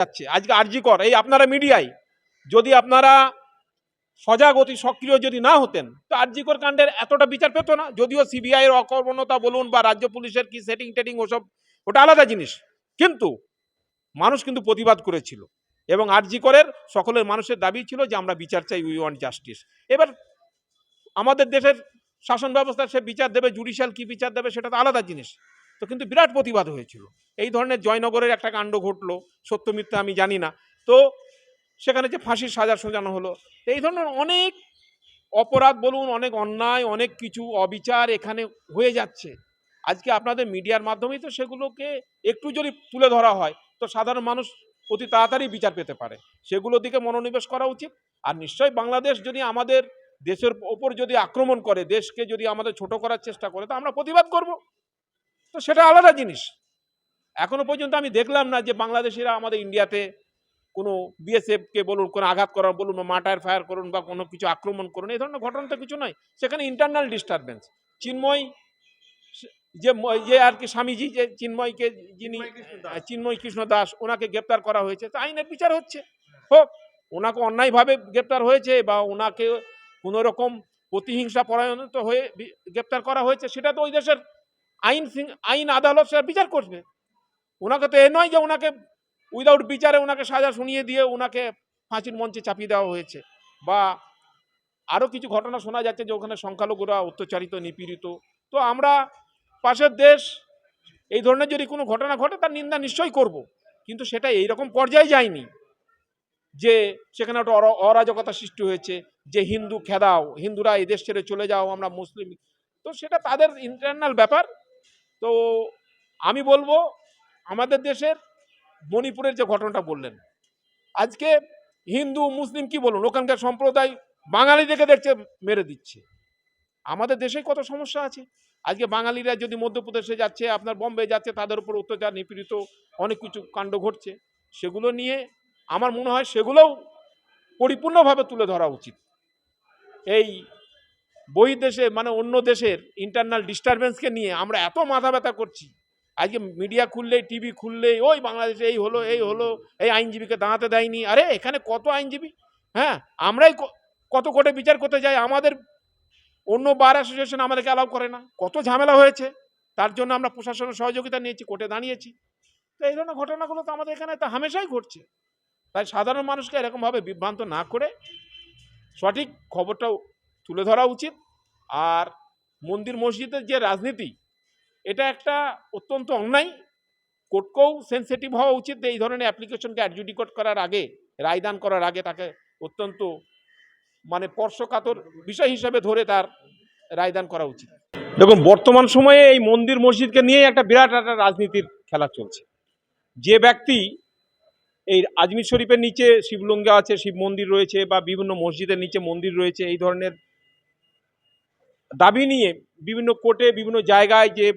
যাচ্ছে। আজকে আরজি কর, এই আপনারা মিডিয়ায় যদি আপনারা সজাগ অতি সক্রিয় যদি না হতেন, তো আরজিকর কাণ্ডের এতটা বিচার পেত না। যদিও সিবিআই এর অকর্মণতা বলুন বা রাজ্য পুলিশের কি সেটিং টেটিং ওসব, ওটা আলাদা জিনিস। কিন্তু মানুষ কিন্তু প্রতিবাদ করেছিল এবং আরজিকরের সকলের মানুষের দাবি ছিল যে আমরা বিচার চাই উই ওয়ান্ট জাস্টিস এবার আমাদের দেশের শাসন ব্যবস্থা সে বিচার দেবে জুডিশিয়াল কি বিচার দেবে, সেটা তো আলাদা জিনিস। তো কিন্তু বিরাট প্রতিবাদ হয়েছিল। এই ধরনের জয়নগরের একটা কাণ্ড ঘটলো, সত্য মিথ্যা আমি জানি না। তো সেখানে যে ফাঁসির সাজা সোজানো হলো, এই ধরনের অনেক অপরাধ বলুন, অনেক অন্যায়, অনেক কিছু অবিচার এখানে হয়ে যাচ্ছে। আজকে আপনাদের মিডিয়ার মাধ্যমেই তো সেগুলোকে একটু যদি তুলে ধরা হয়, তো সাধারণ মানুষ অতি তাড়াতাড়ি বিচার পেতে পারে। সেগুলোর দিকে মনোনিবেশ করা উচিত। আর নিশ্চয়ই বাংলাদেশ যদি আমাদের দেশের ওপর যদি আক্রমণ করে, দেশকে যদি আমাদের ছোট করার চেষ্টা করে, তো আমরা প্রতিবাদ করব। তো সেটা আলাদা জিনিস। এখনও পর্যন্ত আমি দেখলাম না যে বাংলাদেশিরা আমাদের ইন্ডিয়াতে কোনো বিএসএফকে বলুন কোনো আঘাত করা বলুন বা মাটার ফায়ার করুন বা কোনো কিছু আক্রমণ করুন এই ধরনের ঘটনা তো কিছু নয়। সেখানে ইন্টারনাল ডিস্টারবেন্স চিন্ময় যে যে আর কি স্বামীজি যে চিন্ময়কে যিনি চিন্ময় কৃষ্ণ দাস ওনাকে গ্রেপ্তার করা হয়েছে। তো আইনের বিচার হচ্ছে। হোক ওনাকে অন্যায়ভাবে গ্রেপ্তার হয়েছে বা ওনাকে কোনোরকম প্রতিহিংসা পরায়ণত হয়ে গ্রেপ্তার করা হয়েছে সেটা তো ওই দেশের আইন আইন আদালত সেটা বিচার করবে। ওনাকে তো এ নয় যে ওনাকে উইদাউট বিচারে ওনাকে সাজা শুনিয়ে দিয়ে ওনাকে ফাঁসির মঞ্চে চাপিয়ে দেওয়া হয়েছে। বা আরও কিছু ঘটনা শোনা যাচ্ছে যে ওখানে সংখ্যালঘুরা অত্যাচারিত, নিপীড়িত। তো আমরা পাশের দেশ, এই ধরনের যদি কোনো ঘটনা ঘটে তার নিন্দা নিশ্চয়ই করব। কিন্তু সেটা এইরকম পর্যায়ে যায়নি যে সেখানে একটা অরা- অরাজকতা সৃষ্টি হয়েছে, যে হিন্দু খেদাও, হিন্দুরা এই দেশ ছেড়ে চলে যাও, আমরা মুসলিম। তো সেটা তাদের ইন্টারনাল ব্যাপার। তো আমি বলব, আমাদের দেশের মণিপুরের যে ঘটনাটা বললেন, আজকে হিন্দু, মুসলিম কি বলুন, ওখানকার সম্প্রদায় বাঙালিদেরকে দেখছে, মেরে দিচ্ছে। আমাদের দেশে কত সমস্যা আছে। আজকে বাঙালিরা যদি মধ্যপ্রদেশে যাচ্ছে, আপনার বম্বে যাচ্ছে, তাদের উপর অত্যাচার, নিপীড়িত, অনেক কিছু কাণ্ড ঘটছে। সেগুলো নিয়ে আমার মনে হয় সেগুলোও পরিপূর্ণভাবে তুলে ধরা উচিত। এই বহির্দেশে মানে অন্য দেশের ইন্টারনাল ডিস্টারবেন্সকে নিয়ে আমরা এত মাথা ব্যথা করছি। আজকে মিডিয়া খুললেই টিভি খুললেই, ওই বাংলাদেশে এই হলো এই হলো, এই আইনজীবীকে দাঁড়াতে দেয়নি। আরে, এখানে কত আইনজীবী? হ্যাঁ আমরাই কত কোর্টে বিচার করতে যাই, আমাদের অন্য বার অ্যাসোসিয়েশন আমাদেরকে অ্যালাউ করে না। কত ঝামেলা হয়েছে, তার জন্য আমরা প্রশাসনের সহযোগিতা নিয়েছি, কোর্টে দাঁড়িয়েছি। তো এই ধরনের ঘটনাগুলো তো আমাদের এখানে তো হামেশাই ঘটছে। তাই সাধারণ মানুষকে এরকমভাবে বিভ্রান্ত না করে সঠিক খবরটাও তুলে ধরা উচিত। আর মন্দির মসজিদের যে রাজনীতি, এটা একটা অত্যন্ত অন্যায়। কোর্টকেও সেন্সিটিভ হওয়া উচিত এই ধরনের অ্যাপ্লিকেশনকে অ্যাডজুডিকেট করার আগে রায়দান করার আগে তাকে অত্যন্ত মানে স্পর্শকাতর বিষয় হিসাবে ধরে তার রায়দান করা উচিত। দেখুন, বর্তমান সময়ে এই মন্দির মসজিদকে নিয়ে একটা বিরাট একটা রাজনীতির খেলা চলছে। যে ব্যক্তি এই আজমির শরীফের নিচে শিবলঙ্গা আছে, শিব মন্দির রয়েছে বা বিভিন্ন মসজিদের নিচে মন্দির রয়েছে, এই ধরনের দাবি নিয়ে বিভিন্ন কোর্টে, বিভিন্ন জায়গায় যে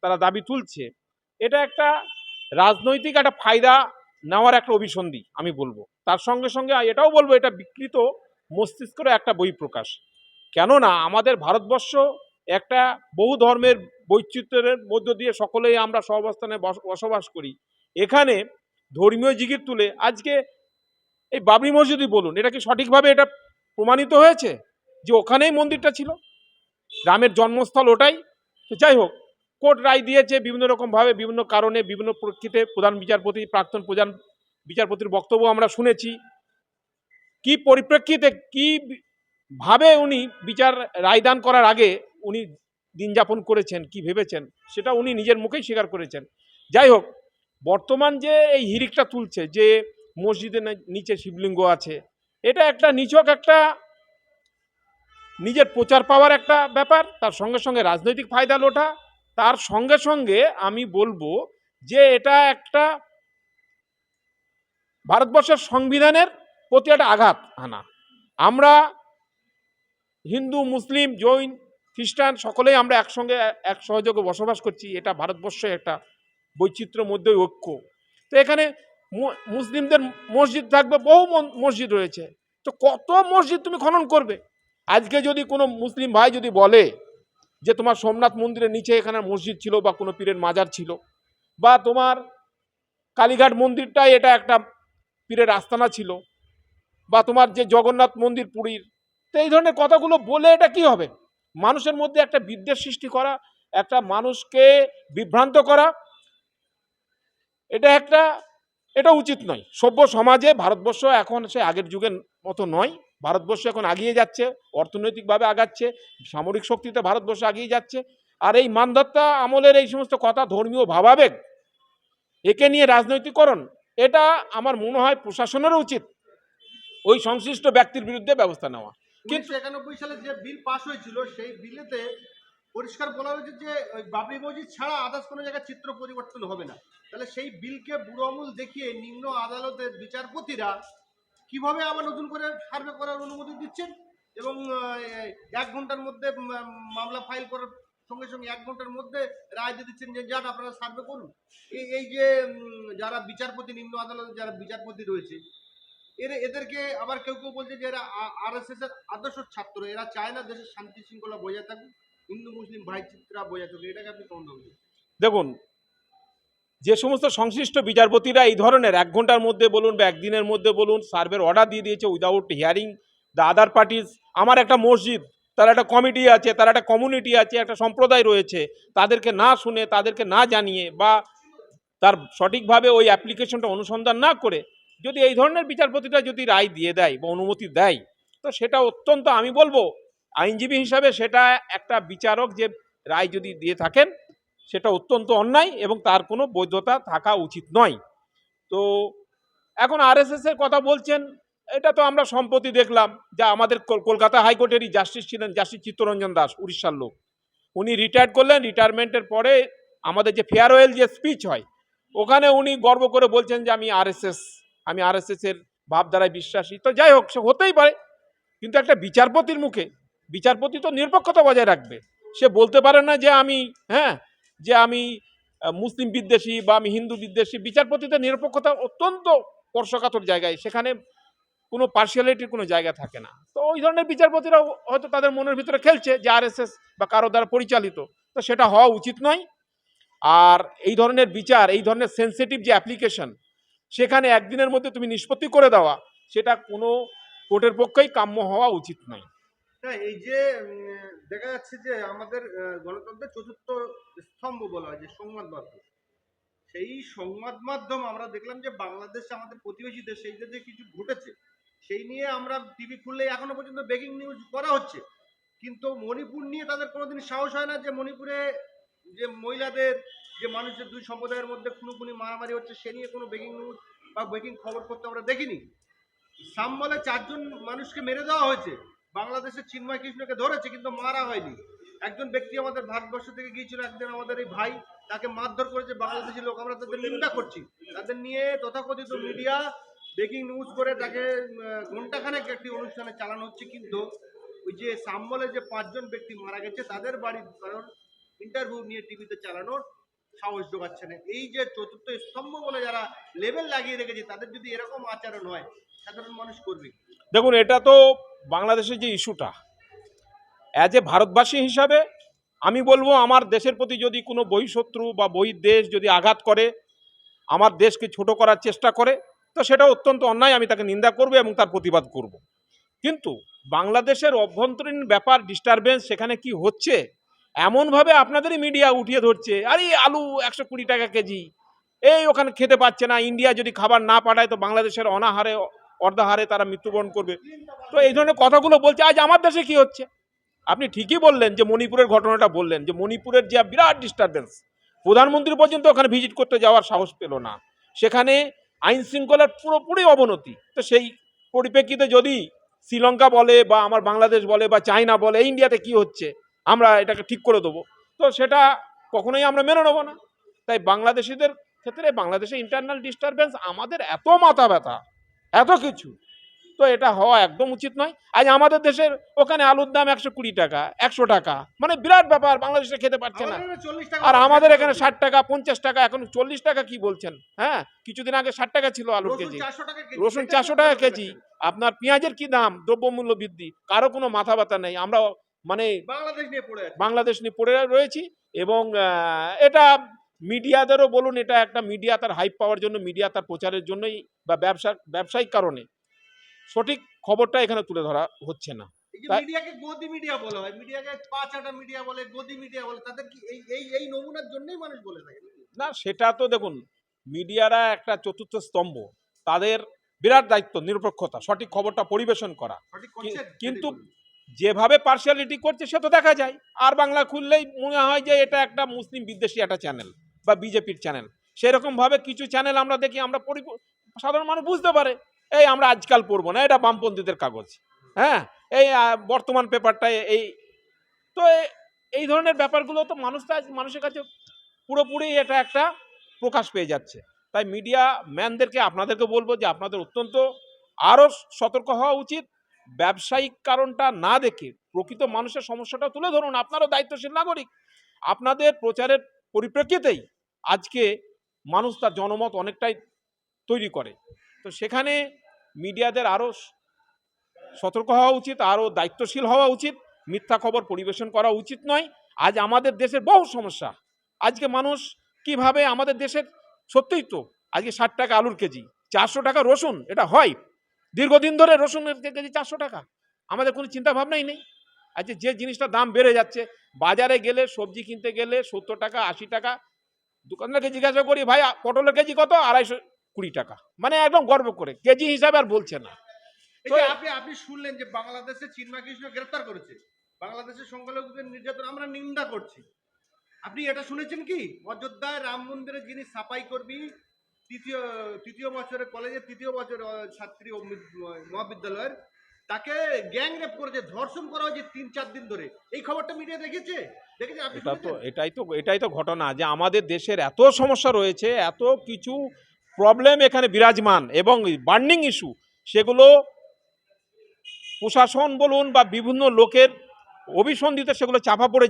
তারা দাবি তুলছে, এটা একটা রাজনৈতিক একটা ফায়দা নেওয়ার একটা অভিসন্ধি, আমি বলব। তার সঙ্গে সঙ্গে এটাও বলব, এটা বিকৃত মস্তিষ্কের একটা বহিঃপ্রকাশ কেননা আমাদের ভারতবর্ষ একটা বহু ধর্মের বৈচিত্র্যের মধ্য দিয়ে সকলেই আমরা সহাবস্থানে বস- বসবাস করি। এখানে ধর্মীয় জিগির তুলে আজকে এই বাবরি মসজিদই বলুন, এটা কি সঠিকভাবে এটা প্রমাণিত হয়েছে যে ওখানেই মন্দিরটা ছিল? রামের জন্মস্থল ওটাই। যাই হোক, কোর্ট রায় দিয়েছে বিভিন্ন রকমভাবে, বিভিন্ন কারণে, বিভিন্ন প্রেক্ষিতে প্রধান বিচারপতি, প্রাক্তন প্রধান বিচারপতির বক্তব্য আমরা শুনেছি। কি পরিপ্রেক্ষিতে, কি ভাবে উনি বিচার রায়দান করার আগে উনি দিন যাপন করেছেন, কি ভেবেছেন, সেটা উনি নিজের মুখেই স্বীকার করেছেন। যাই হোক, বর্তমান যে এই হিরিকটা তুলছে, যে মসজিদের নিচে শিবলিঙ্গ আছে, এটা একটা নিচক একটা নিজের প্রচার পাওয়ার একটা ব্যাপার, তার সঙ্গে সঙ্গে রাজনৈতিক ফায়দা লোটা। তার সঙ্গে সঙ্গে আমি বলব যে এটা একটা ভারতবর্ষের সংবিধানের প্রতি একটা আঘাত আনা আমরা হিন্দু, মুসলিম, জৈন, খ্রিস্টান সকলেই আমরা একসঙ্গে, এক সহযোগে বসবাস করছি। এটা ভারতবর্ষে একটা বৈচিত্র্যের মধ্যে ঐক্য। তো এখানে মুসলিমদের মসজিদ থাকবে, বহু মসজিদ রয়েছে। তো কত মসজিদ তুমি খনন করবে? আজকে যদি কোনো মুসলিম ভাই যদি বলে যে তোমার সোমনাথ মন্দিরের নিচে এখানে মসজিদ ছিল বা কোনো পীরের মাজার ছিল বা তোমার কালীঘাট মন্দিরটাই এটা একটা পীরের আস্তানা ছিল বা তোমার যে জগন্নাথ মন্দির পুরীর, তো এই ধরনের কথাগুলো বলে এটা কি হবে? মানুষের মধ্যে একটা বিদ্বেষ সৃষ্টি করা, একটা মানুষকে বিভ্রান্ত করা, এটা একটা, এটা উচিত নয়। সভ্য সমাজে, ভারতবর্ষ এখন সে আগের যুগের মতো নয়। ভারতবর্ষ এখন আগিয়ে যাচ্ছে, অর্থনৈতিকভাবে আগাচ্ছে, সামরিক শক্তিতে ভারতবর্ষ আগিয়ে যাচ্ছে। আর এই মানদত্তা আমলের এই সমস্ত কথা ধর্মীয় ভাবাবেগ, একে নিয়ে রাজনৈতিকরণ এটা আমার মনে হয় প্রশাসনেরও উচিত ওই সংশ্লিষ্ট ব্যক্তির বিরুদ্ধে ব্যবস্থা নেওয়া। কিন্তু একানব্বই সালে যে বিল পাস হয়েছিল, সেই বিলেতে পরিষ্কার বলা হয়েছে যে, ওই বাবরি মসজিদ ছাড়া আদার্স কোনো জায়গায় চিত্র পরিবর্তন হবে না। তাহলে সেই বিলকে বুড়ো আঙুল দেখিয়ে নিম্ন আদালতের বিচারপতিরা কীভাবে আবার নতুন করে সার্ভে করার অনুমতি দিচ্ছেন? এবং এক ঘণ্টার মধ্যে মামলা ফাইল করার সঙ্গে সঙ্গে এক ঘণ্টার মধ্যে রায় দিয়ে দিচ্ছেন যে যান আপনারা সার্ভে করুন। এই যে যারা বিচারপতি, নিম্ন আদালতে, যারা বিচারপতি রয়েছে, এর, এদেরকে আবার কেউ কেউ বলছে যে, এরা আর এস এস এর আদর্শ ছাত্র, এরা চায় না দেশের শান্তি শৃঙ্খলা বজায় থাকুক, হিন্দু, মুসলিম ভাইচিত্রা বজায় থাকুক। এটাকে আপনি কেমন দেখুন যে সমস্ত সংশ্লিষ্ট বিচারপতিরা এই ধরনের এক ঘণ্টার মধ্যে বলুন বা একদিনের মধ্যে বলুন সার্ভের অর্ডার দিয়ে দিয়েছে without hearing the other parties আমার একটা মসজিদ, তার একটা কমিটি আছে, তার একটা কমিউনিটি আছে, একটা সম্প্রদায় রয়েছে, তাদেরকে না শুনে, তাদেরকে না জানিয়ে বা তার সঠিকভাবে ওই অ্যাপ্লিকেশনটা অনুসন্ধান না করে যদি এই ধরনের বিচারপতিটা যদি রায় দিয়ে দেয় বা অনুমতি দেয়, তো সেটা অত্যন্ত আমি বলব, আইনজীবী হিসাবে সেটা একটা বিচারক যে রায় যদি দিয়ে থাকেন সেটা অত্যন্ত অন্যায় এবং তার কোনো বৈধতা থাকা উচিত নয়। তো এখন এর কথা বলছেন, এটা তো আমরা সম্প্রতি দেখলাম যা আমাদের কলকাতা হাইকোর্টেরই জাস্টিস ছিলেন জাস্টিস চিত্তরঞ্জন দাস, উড়িষ্যার লোক। উনি রিটায়ার করলেন রিটায়ারমেন্টের পরে আমাদের যে ফেয়ারওয়েল যে স্পিচ হয়, ওখানে উনি গর্ব করে বলছেন যে আমি আরএসএস আমি আরএসএস এর ভাবধারায় বিশ্বাসী। তো যাই হোক, সে হতেই পারে, কিন্তু একটা বিচারপতির মুখে, বিচারপতি তো নিরপেক্ষতা বজায় রাখবে। সে বলতে পারে না যে আমি হ্যাঁ যে আমি মুসলিম বিদ্বেষী বা আমি হিন্দু বিদ্বেষী, বিচারপতিদের নিরপেক্ষতা অত্যন্ত স্পর্শকাতর জায়গায়। সেখানে কোনো পার্সিয়ালিটির কোনো জায়গা থাকে না। তো ওই ধরনের বিচারপতিরা হয়তো তাদের মনের ভিতরে খেলছে যে আরএসএস বা কারও দ্বারা পরিচালিত। তো সেটা হওয়া উচিত নয়। আর এই ধরনের বিচার, এই ধরনের সেন্সিটিভ যে অ্যাপ্লিকেশন সেখানে একদিনের মধ্যে তুমি নিষ্পত্তি করে দেওয়া, সেটা কোনো কোর্টের পক্ষেই কাম্য হওয়া উচিত নয়। হ্যাঁ এই যে দেখা যাচ্ছে যে আমাদের গণতন্ত্রের চতুর্থ স্তম্ভ বলা হয় যে সংবাদ মাধ্যম। সেই সংবাদ মাধ্যম আমরা দেখলাম যে বাংলাদেশে আমাদের প্রতিবেশী দেশ, সেই যে কিছু ঘটেছে, সেই নিয়ে আমরা টিভি খুললে এখনও পর্যন্ত ব্রেকিং নিউজ করা হচ্ছে। কিন্তু মণিপুর নিয়ে তাদের কোনোদিন সাহস হয় না যে মণিপুরে যে মহিলাদের, যে মানুষের দুই সম্প্রদায়ের মধ্যে খুনোখুনি মারামারি হচ্ছে, সে নিয়ে কোনো ব্রেকিং নিউজ বা ব্রেকিং খবর করতে আমরা দেখিনি। সাম্বলে চারজন মানুষকে মেরে দেওয়া হয়েছে। বাংলাদেশের চিন্ময় কৃষ্ণকে ধরেছে, কিন্তু মারা হয়নি। একজন ব্যক্তি আমাদের ভারতবর্ষ থেকে গিয়েছিল একজন আমাদের এই ভাই তাকে মারধর করেছে, বাংলাদেশি লোক। আমরা তাদের নিন্দা করছি। তাদের নিয়ে তথাকথিত মিডিয়া ব্রেকিং নিউজ করে তাকে ঘন্টাখানেক একটি অনুষ্ঠানে চালানো হচ্ছে। কিন্তু ওই যে সাম্বলে যে পাঁচজন ব্যক্তি মারা গেছে, তাদের বাড়ির কারণ ইন্টারভিউ নিয়ে টিভিতে চালানোর সাহস যোগাচ্ছে না। এই যে চতুর্থ স্তম্ভ বলে যারা লেভেল লাগিয়ে রেখেছে, তাদের যদি এরকম আচরণ হয়, সাধারণ মানুষ করবে দেখুন, এটা তো বাংলাদেশের যে ইস্যুটা অ্যাজ এ ভারতবাসী হিসাবে আমি বলব আমার দেশের প্রতি যদি কোনো বহিঃশত্রু বা বহির্দেশ যদি আঘাত করে, আমার দেশকে ছোট করার চেষ্টা করে, তো সেটা অত্যন্ত অন্যায়, আমি তাকে নিন্দা করব এবং তার প্রতিবাদ করব। কিন্তু বাংলাদেশের অভ্যন্তরীণ ব্যাপার ডিস্টারবেন্স সেখানে কি হচ্ছে, এমনভাবে আপনাদেরই মিডিয়া উঠিয়ে ধরছে, আরে আলু একশো কুড়ি টাকা কেজি, এই ওখানে খেতে পাচ্ছে না ইন্ডিয়া যদি খাবার না পাঠায়, তো বাংলাদেশের অনাহারে অর্ধাহারে তারা মৃত্যুবরণ করবে। তো এই ধরনের কথাগুলো বলছে, আজ আমার দেশে কি হচ্ছে? আপনি ঠিকই বললেন যে মণিপুরের ঘটনাটা বললেন, যে মণিপুরের যে বিরাট ডিস্টারবেন্স প্রধানমন্ত্রী পর্যন্ত ওখানে ভিজিট করতে যাওয়ার সাহস পেল না। সেখানে আইন শৃঙ্খলার পুরোপুরি অবনতি। তো সেই পরিপ্রেক্ষিতে যদি শ্রীলঙ্কা বলে বা আমার বাংলাদেশ বলে বা চায়না বলে ইন্ডিয়াতে কি হচ্ছে? আমরা এটাকে ঠিক করে দেবো। তো সেটা কখনোই আমরা মেনে নেব না। তাই বাংলাদেশিদের ক্ষেত্রে বাংলাদেশে ইন্টারনাল ডিস্টারবেন্স আমাদের এত মাথা ব্যথা। এত কিছু। তো এটা হওয়া একদম উচিত নয়। আজ আমাদের দেশের ওখানে আলুর দাম একশো কুড়ি টাকা একশো টাকা। মানে বিরাট ব্যাপার বাংলাদেশে খেতে পারছে না। আমাদের 40 টাকা আর আমাদের এখানে ষাট টাকা পঞ্চাশ টাকা এখন চল্লিশ টাকা কি বলছেন? হ্যাঁ কিছুদিন আগে ষাট টাকা ছিল আলুর কেজি। 400 টাকা কেজি। রসুন চারশো টাকা কেজি। আপনার পেঁয়াজের কি দাম? দ্রব্যমূল্য বৃদ্ধি। কারও কোনো মাথা ব্যথা নেই। আমরা মানে বাংলাদেশ নিয়ে পড়ে বাংলাদেশ নিয়ে পড়ে রয়েছি এবং এটা মিডিয়াদেরও বলুন এটা একটা মিডিয়া তার হাইপ পাওয়ার জন্য মিডিয়া তার প্রচারের জন্যই বা ব্যবসা ব্যবসায়িক কারণে। সঠিক খবরটা এখানে তুলে ধরা হচ্ছে না। এই যে তাই- মিডিয়াকে গদি মিডিয়া বলা হয় মিডিয়াকে পাঁচ মিডিয়া বলে গদি মিডিয়া বলে তাদের কি এই এই এই নমুনার জন্যই মানুষ বলে থাকে না সেটা তো দেখুন মিডিয়ারা একটা চতুর্থ স্তম্ভ। তাদের বিরাট দায়িত্ব নিরপেক্ষতা সঠিক খবরটা পরিবেশন করা। কিন্তু যেভাবে পার্সিয়ালিটি করছে সে তো দেখা যায়। আর বাংলা খুললেই মনে হয় যে এটা একটা মুসলিম বিদ্বেষী একটা চ্যানেল বা বিজেপির চ্যানেল সেরকম ভাবে কিছু চ্যানেল আমরা দেখি, আমরা পরি- সাধারণ মানুষ বুঝতে পারে, এই আমরা আজকাল পড়ব না, এটা বামপন্থীদের কাগজ। হ্যাঁ? এই বর্তমান পেপারটা এই। তো এই ধরনের ব্যাপারগুলো তো মানুষটা আজ, মানুষের কাছে পুরোপুরি এটা একটা প্রকাশ পেয়ে যাচ্ছে। তাই মিডিয়া ম্যানদেরকে আপনাদেরকে বলব যে, আপনাদের অত্যন্ত আরও সতর্ক হওয়া উচিত। ব্যবসায়িক কারণটা না দেখে প্রকৃত মানুষের সমস্যাটা তুলে ধরুন। আপনারও দায়িত্বশীল নাগরিক। আপনাদের প্রচারের পরিপ্রেক্ষিতেই আজকে মানুষ তার জনমত অনেকটাই তৈরি করে। তো সেখানে মিডিয়াদের আরও সতর্ক হওয়া উচিত, আরও দায়িত্বশীল হওয়া উচিত, মিথ্যা খবর পরিবেশন করা উচিত নয়। আজ আমাদের দেশের বহু সমস্যা। আজকে মানুষ কীভাবে আমাদের দেশের, সত্যিই তো, আজকে ষাট টাকা আলুর কেজি, চারশো টাকা রসুন, এটা হয়। দীর্ঘদিন ধরে রসুনের কেজি চারশো টাকা। আমাদের কোনো চিন্তা ভাবনাই নেই। আজকে যে জিনিসটার দাম বেড়ে যাচ্ছে, বাজারে গেলে সবজি কিনতে গেলে সত্তর টাকা, আশি টাকা দোকানদারকে জিজ্ঞাসা করি ভাই পটলের কেজি কত? আড়াইশো কুড়ি টাকা। মানে একদম গর্ব করে কেজি হিসাবে আর বলছে না। আপনি আপনি শুনলেন যে বাংলাদেশে চিন্ময় কৃষ্ণ গ্রেফতার করেছে। বাংলাদেশের সংখ্যালঘুদের নির্যাতন আমরা নিন্দা করছি। আপনি এটা শুনেছেন কি? অযোধ্যায় রাম মন্দিরে যিনি সাফাই কর্মী তৃতীয় তৃতীয় বছরের কলেজের তৃতীয় বছরের আহ, ছাত্রী ও মহাবিদ্যালয়ের তাকে গ্যাং রেপ করেছে ধর্ষণ করা হয়েছে তিন চার দিন ধরে। এই খবরটা মিডিয়া দেখেছে? এটা তো এটাই তো এটাই তো ঘটনা যে আমাদের দেশের এত সমস্যা রয়েছে এত কিছু প্রবলেম এখানে বিরাজমান এবং বার্নিং ইস্যু সেগুলো প্রশাসন বলুন বা বিভিন্ন লোকের অভিসন্ধিতে সেগুলো চাপা পড়ে